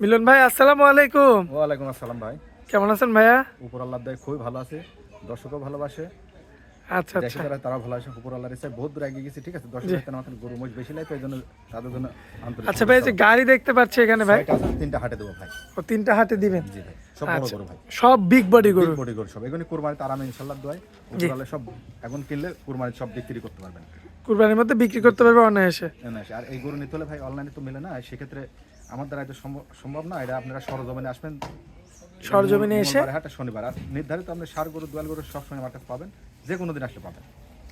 মিলন ভাই আসসালামু আলাইকুম। ওয়ালাইকুম আসসালাম ভাই। কেমন আছেন ভাইয়া? উপর আল্লাহ দেয় খুবই ভালো আছে। দর্শকও ভালোবাসে। আচ্ছা আচ্ছা। তারা ভালো আছে উপর আল্লাহর ইচ্ছায় বহুত দূর এগিয়ে গেছি ঠিক আছে? দর্শক কেন আমাদের গরু মোষ বেশি লাগে জন্য তাদের জন্য আন্তরিক আচ্ছা ভাই যে গাড়ি দেখতে পাচ্ছি এখানে ভাই। তিনটা হাটে দেবো ভাই। ও তিনটা হাতে দিবেন? জি ভাই সব বড় আচ্ছা। গরু ভাই। সব বিগ বডি গরু? বডি গরু সব। এগুলো কুরবানিতে আরামে ইনশাল্লাহ দোয়াই উপর আল্লাহ সব এখন কিনলে কুরবানি সব বিক্রি করতে পারবেন। কুরবানির মধ্যে বিক্রি করতে পারবে অনায়াসে। আর এই গরু নিতে হলে ভাই অনলাইনে তো মেলে না সেক্ষেত্রে আমার দ্বারা এটা সম্ভব- না। এটা আপনারা সরজমিনে আসবেন। সরজমিনে এসে হাটে শনিবার। আর নির্ধারিত আপনি সার গরু দোয়াল গরু সবসময় আমার কাছে পাবেন। যে কোনো দিন আসলে পাবেন।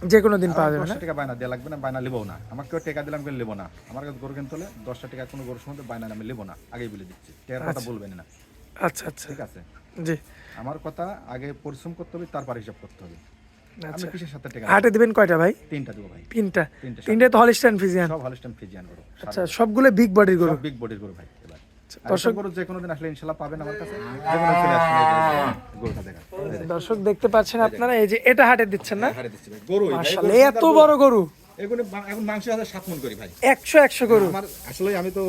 যে কোনো দিন পাওয়া যাবে না। টাকা বায়না দেওয়া লাগবে না বায়না লিবো না। আমাকে কেউ টাকা দিলাম কেউ লিবো না। আমার কাছে গরু কিনতে হলে দশটা টাকা কোনো গরুর সময় বায়না আমি লিবো না। আগেই বলে দিচ্ছি। টাকার কথা বলবেন না। আচ্ছা আচ্ছা। ঠিক আছে? জি। আমার কথা আগে পরিশ্রম করতে হবে তারপর হিসাব করতে হবে। আচ্ছা। কিসের সাথে টাকা হাটে দিবেন কয়টা ভাই? তিনটা দেবো ভাই। তিনটা। তিনটা তিনটা তো হলিস্টান ফিজিয়ান সব হলিস্টান ফিজিয়ান গরু। আচ্ছা সবগুলো বিগ বডির গরু। বিগ বডির গরু ভাই দর্শক গরু যে কোনো দিন আসলে ইনশাল্লাহ পাবেন আমার কাছে। যে কোনো চলে আসবেন এই যে গরুটা দেখা এই যে, দর্শক দেখতে পাচ্ছেন আপনারা এই যে এটা হাটে দিচ্ছেন না? গরু এত বড় গরু। এগুলো এখন মাংস হাজার সাত করি ভাই। একশো একশো গরু। আমার আসলে আমি তো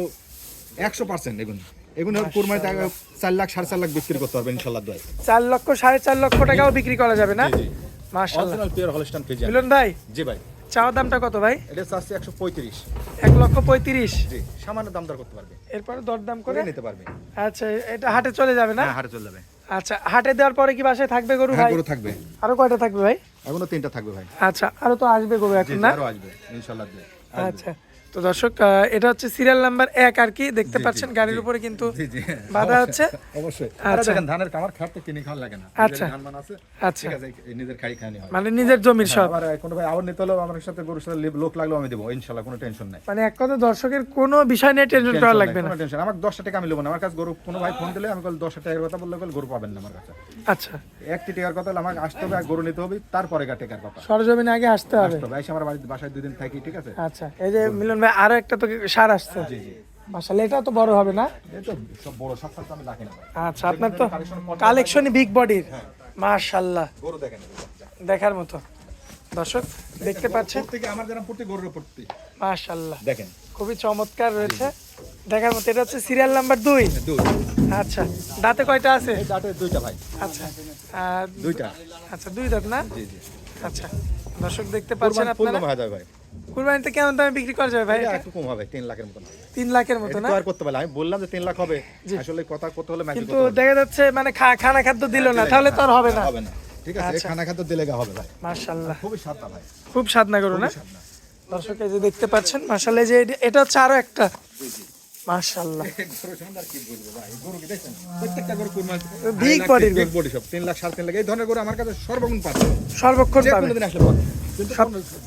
একশো পার্সেন্ট এগুলো। এগুলো কুরমায় টাকা চার লাখ সাড়ে চার লাখ বিক্রি করতে পারবেন ইনশাল্লাহ দোয়াই চার লক্ষ সাড়ে চার লক্ষ টাকাও বিক্রি করা যাবে না? মাশাআল্লাহ। পিওর হলস্টান ফিজিয়ান মিলন ভাই জি ভাই। চাওয়া দামটা কত ভাই? এটা চাচ্ছি একশো পঁয়ত্রিশ। এক লক্ষ পঁয়ত্রিশ? জি সামান্য দাম দর করতে পারবে। এরপরে দরদাম করে? করে নিতে পারবে। আচ্ছা এটা হাটে চলে যাবে না? হ্যাঁ হাটে চলে যাবে। আচ্ছা হাটে দেওয়ার পরে কি বাসায় থাকবে গরু হ্যাঁ ভাই? গরু থাকবে। আরও কয়টা থাকবে ভাই? এখনও তিনটা থাকবে ভাই। আচ্ছা আরও তো আসবে গরু এখন না? আরও আসবে আচ্ছা। তো দর্শক এটা হচ্ছে সিরিয়াল নাম্বার এক আর কি দেখতে পাচ্ছেন গাড়ির উপরে কিন্তু বাধা আছে। অবশ্যই। আচ্ছা। ধানের কামার খাটতে কিনে খাওয়া লাগে না। আচ্ছা। আচ্ছা। নিজের খাই খানি হয়। মানে নিজের জমির সব। আবার কোনো ভাই আবার নিতে হলেও আমার সাথে গরুর সাথে লোক লাগলেও আমি দেবো কোনো টেনশন নাই। মানে এক কথা দর্শকের কোনো বিষয় নিয়ে টেনশন করা লাগবে না। টেনশন আমার দশটা টাকা আমি নেব না। আমার কাছে গরু কোনো ভাই ফোন দিলে আমি বলি দশটা টাকার কথা বললে বলে গরু পাবেন না আমার কাছে। আচ্ছা। একটি টাকার কথা হলে আমাকে আসতে হবে আর গরু নিতে হবে তারপরে টাকার কথা। সরজমিনে আগে আসতে হবে। আসতে হবে। আমার বাড়িতে বাসায় দুই দিন থাকি ঠিক আছে? আচ্ছা। এই যে মিলন ভাই আরও একটা তো সার আসছে। মাসালে এটা তো বড় হবে না। আচ্ছা আপনার তো কালেকশনই বিগ বডির হ্যাঁ। মাশাল্লাহ দেখার মতো। দর্শক দেখতে পাচ্ছেন? আমার গরুর মাশাল্লাহ দেখেন। খুবই চমৎকার রয়েছে। দেখার মতো এটা হচ্ছে সিরিয়াল নাম্বার দুই। আচ্ছা দাঁতে কয়টা আছে? দাঁতে দুইটা ভাই। আচ্ছা দুইটা। আচ্ছা দুই দাঁত না? আচ্ছা দর্শক দেখতে পাচ্ছেন আপনারা? ভাই। কুরবানিতে কেমন দামে বিক্রি করা যাবে ভাই? একটু কম হবে তিন লাখের মতন। তিন লাখের মতো না? করতে পারলে আমি বললাম যে তিন লাখ হবে। আসলে কথা করতে হলে কিন্তু দেখা যাচ্ছে মানে খানা খাদ্য দিল না তাহলে তো আর হবে না। হবে না। ঠিক আছে খানা খাদ্য দিলে হবে ভাই। মার্শাল্লাহ খুবই সাদা ভাই। খুব স্বাদ না করো না? দর্শক এই যে দেখতে পাচ্ছেন মার্শাল্লাহ এই যে এটা- হচ্ছে আরও একটা। মার্শাল্লাহ গরু আর কি বলব ভাই? গরু কি দেখছেন? প্রত্যেকটা গরু কুরবানি বিগ বডি সব। তিন লাখ সাড়ে তিন লাখ। এই ধরনের গরু আমার কাছে সর্বগুণ পাচ্ছে সর্বক্ষণ পাবে। আসলে পাবে।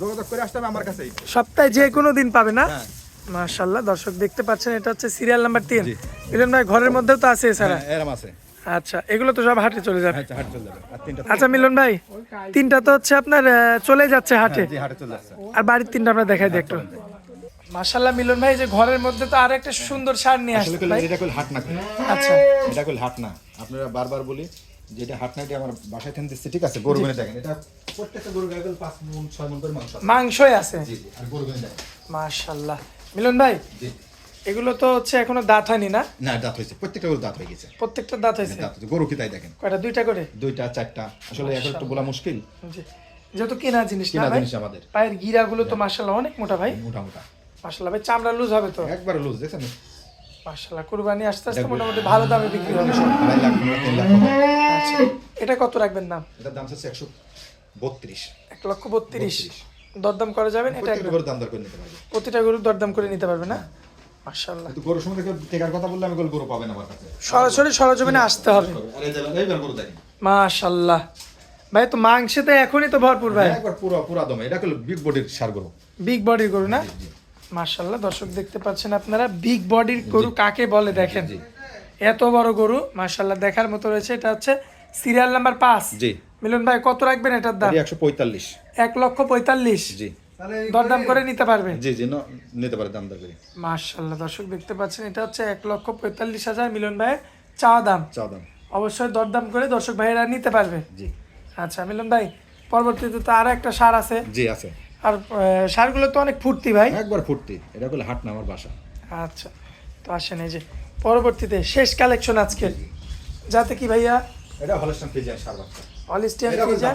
যোগাযোগ করে আসতে হবে আমার কাছেই। সপ্তাহে যে কোনো দিন পাবে না? হ্যাঁ। মার্শাল্লাহ দর্শক দেখতে পাচ্ছেন এটা হচ্ছে সিরিয়াল নাম্বার তিন। মিলন ভাই ঘরের মধ্যেও তো আছে এছাড়া? হ্যাঁ, এরম আছে। আচ্ছা এগুলো তো সব হাটে চলে যাবে। আচ্ছা হাটে চলে যাবে। আর তিনটা আচ্ছা মিলন ভাই তিনটা তো হচ্ছে আপনার চলে যাচ্ছে হাটে। জি হাটে চলে যাচ্ছে। আর বাড়ির তিনটা আমরা দেখাই দিই একটু মার্শাল্লাহ মিলন ভাই যে ঘরের মধ্যে তো আর একটা সুন্দর সার নিয়ে আসলে এটা কইলে হাট না আচ্ছা। এটা কইলে হাট না আপনারা বারবার বলি যে এটা হাট আমার বাসায় দিচ্ছে ঠিক আছে? গরু গুনে দেখেন এটা প্রত্যেকটা গরু গায়ে পাঁচ মন ছয় মন করে মাংস মাংসই আছে? জি জি আর গরু গুনে দেখেন। মার্শাল্লাহ মিলন ভাই জি। এগুলো তো হচ্ছে এখনও দাঁত হয়নি না? না দাঁত হয়েছে। প্রত্যেকটা গরু দাঁত হয়ে গেছে। প্রত্যেকটা দাঁত হয়েছে? দাঁত হয়েছে। গরু কি তাই দেখেন। কয়টা দুইটা করে? দুইটা চারটা। আসলে এখন একটু বলা মুশকিল। জি। যেহেতু কেনা জিনিস না ভাই আমাদের। পায়ের গিরাগুলো তো মার্শাল্লাহ অনেক মোটা ভাই। মোটা মোটা। মার্শাল্লাহ ভাই চামড়া লুজ হবে তো? একবার লুজ দেখছেন? মার্শাল্লাহ কুরবানি আস্তে আস্তে মোটামুটি ভালো দামে বিক্রি হবে। আড়াই লাখ তিন লাখ আচ্ছা এটা কত রাখবেন দাম? এটার দাম হচ্ছে একশো বত্রিশ। এক লক্ষ বত্রিশ। দরদাম করা যাবেন এটা গরু দাম দর করে নিতে পারবে। প্রতিটা গরুর দরদাম করে নিতে পারবে না? মার্শাল্লাহ কিন্তু গরুর সঙ্গে টেকার কথা বললে আমি গরু পাবেন আমার কাছে। সরাসরি সরজমিনে আসতে হবে। আর দেখেন, এইবার গরু দেখেন মাশাল্লাহ ভাই তো মাংসেতে এখনই তো ভরপুর ভাই। একবার পুরো পুরা দমে। এটা হলো বিগ বডির সার গরু। বিগ বডির গরু না? মাশাল্লাহ দর্শক দেখতে পাচ্ছেন আপনারা বিগ বডির গরু কাকে বলে দেখেন? জি। এত বড় গরু মাশাল্লাহ দেখার মতো রয়েছে এটা হচ্ছে সিরিয়াল নাম্বার পাঁচ। জি। মিলন ভাই কত রাখবেন এটার দাম? একশো পঁয়তাল্লিশ। এক লক্ষ পঁয়তাল্লিশ। জি। দরদাম করে নিতে পারবে জি জি নিতে পারে দাম দর করে। মাশাল্লাহ দর্শক দেখতে পাচ্ছেন এটা হচ্ছে এক লক্ষ পঁয়তাল্লিশ হাজার মিলন ভাইয়ের চাওয়া দাম। চা দাম। অবশ্যই দরদাম করে দর্শক ভাইয়েরা নিতে পারবে। জি। আচ্ছা মিলন ভাই পরবর্তীতে তো আরও একটা সার আছে। জি আছে। আর সারগুলো তো অনেক ফুর্তি ভাই। একবার ফুর্তি এটা করলে হাট না আমার বাসা। আচ্ছা তো আসেন এই যে পরবর্তীতে শেষ কালেকশন আজকে। যাতে কি ভাইয়া? এটা হলস্টান ফিজিয়ান সার বাচ্চা। অলিস্টিয়ান এটা ফ্রিজার?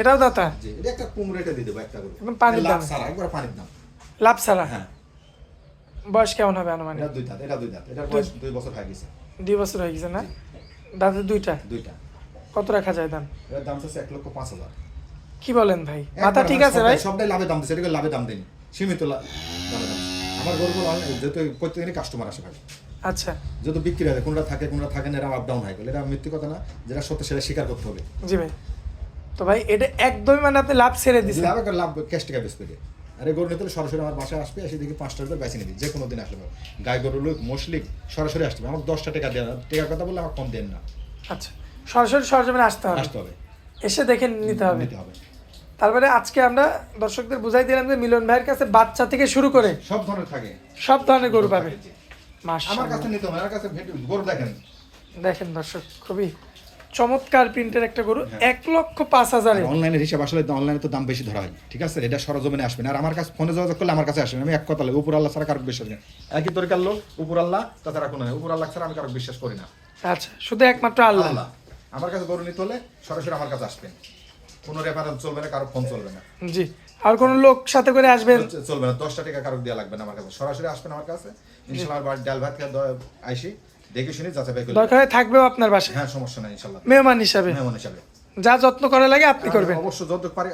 এটাও দাতা? জি এটা একটা কুমড়ো এটা দিয়ে দেবো একটা করে। একদম পানির দামে। সারা একবার পানির দাম। লাভ ছাড়া? হ্যাঁ। বয়স কেমন হবে আনুমানিক? এটা দুই দাঁত এটা দুই দাঁত। এটার বয়স দুই বছর হয়ে গেছে। দুই বছর হয়ে গেছে না? দাঁতের দুইটা? দুইটা। কত রাখা যায় দাম? এটার দাম হচ্ছে এক লক্ষ পাঁচ হাজার। কি বলেন ভাই? মাথা ঠিক আছে ভাই? সবটাই লাভে দাম দিচ্ছে এটাকে লাভে দাম দেয়নি। সীমিত লা- দামে। আমার গরু যেহেতু প্রত্যেকদিনই কাস্টমার আসে ভাই। আচ্ছা। যেহেতু বিক্রি হয় কোনটা থাকে কোনটা থাকে না এরা আপ ডাউন হয়। এটা মিথ্যে কথা না যেটা সত্য সেটা স্বীকার করতে হবে। জি ভাই। তো ভাই এটা একদমই মানে আপনি লাভ ছেড়ে দিছেন। লাভ লাভ ক্যাশ টাকা বেশ পেলে আর গরু নিতে সরাসরি আমার বাসায় আসবে এসে দেখি পাঁচটা টাকা বেছে নিবি যে কোনো দিন আসলে। গাই গরু লোক মোশলিক সরাসরি আসতে হবে। আমার দশটা টাকা দেওয়া টাকার কথা বললে আমার কম দেন না। আচ্ছা। সরাসরি সরজমিনে আসতে হবে। আসতে হবে। এসে দেখে নিতে হবে। নিতে হবে। তারপরে আজকে আমরা দর্শকদের বুঝাই দিলাম যে মিলন ভাইয়ের কাছে বাচ্চা থেকে শুরু করে সব ধরনের থাকে। সব ধরনের গরু পাবে। আমার কাছে নিতে হবে আমার কাছে গরু দেখেন। দেখেন দর্শক খুবই চমৎকার প্রিন্টের একটা গরু হ্যাঁ। এক লক্ষ পাঁচ হাজার অনলাইনের হিসাব আসলে অনলাইনে তো দাম বেশি ধরা হয় ঠিক আছে? এটা সরজমিনে আসবে না। আর আমার কাছে ফোনে যোগাযোগ করলে আমার কাছে আসবে। আমি এক কথা লাগে উপর আল্লাহ ছাড়া কারও বিশ্বাস করি একই তরিকার লোক উপর আল্লাহ তাছাড়া কোনো উপর আল্লাহ ছাড়া আমি কারও বিশ্বাস করি না। আচ্ছা শুধু একমাত্র আল্লাহ। আল্লাহ। আমার কাছে গরু নিতে হলে সরাসরি আমার কাছে আসবেন। কোনো রেফারেন্স চলবে না কারও ফোন চলবে না। জি আর কোন লোক সাথে করে আসবেন? চলবে না দশটা টাকা কারও দেওয়া লাগবে না আমার কাছে। সরাসরি আসবেন আমার কাছে। ইনশাল্লাহ ডাল ভাত খেয়ে আইসি দেখে শুনে যাচাই দরকার হয় থাকবেও আপনার বাসায়। হ্যাঁ সমস্যা নাই ইনশাল্লাহ। মেহমান হিসাবে। মেহমান হিসাবে। যা যত্ন করা লাগে আপনি করবেন। আমি অবশ্য যত পারি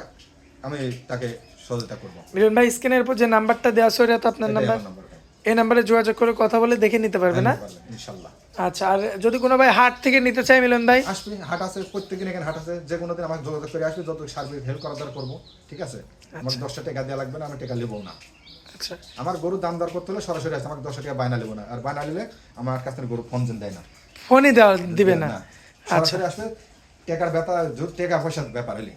আমি তাকে সহযোগিতা করব। মিলন ভাই স্ক্রিনের উপর যে নাম্বারটা দেওয়া আছে ওটা তো আপনার নাম্বার। এই নাম্বারে যোগাযোগ করে কথা বলে দেখে নিতে পারবে না? ইনশাল্লাহ। আচ্ছা আর যদি কোনো ভাই হাট থেকে নিতে চায় মিলন ভাই? আসবে হাট আছে প্রত্যেকদিন এখানে হাট আছে যে কোনো দিন আমাকে যোগাযোগ করে আসবে যত সার্বিক হেল্প করার করব ঠিক আছে? আমার দশটা টাকা দেওয়া লাগবে না আমি টাকা নেব না। আচ্ছা। আমার গরু দাম দর করতে হলে সরাসরি আসে আমাকে দশটা টাকা বায়না নেব না। আর বায়না নিলে আমার কাছ থেকে গরু ফোন দেয় না। ফোনই দেওয়া দিবে না। আচ্ছা। সরাসরি আসবে টাকার ব্যাপার টাকা পয়সার ব্যাপার হলে।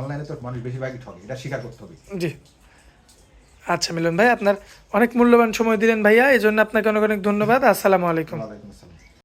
অনলাইনে তো মানুষ বেশিরভাগই ঠকে এটা স্বীকার করতে হবে। জি। আচ্ছা মিলন ভাই, আপনার অনেক মূল্যবান সময় দিলেন ভাইয়া এই জন্য আপনাকে অনেক অনেক ধন্যবাদ। আসসালামু আলাইকুম।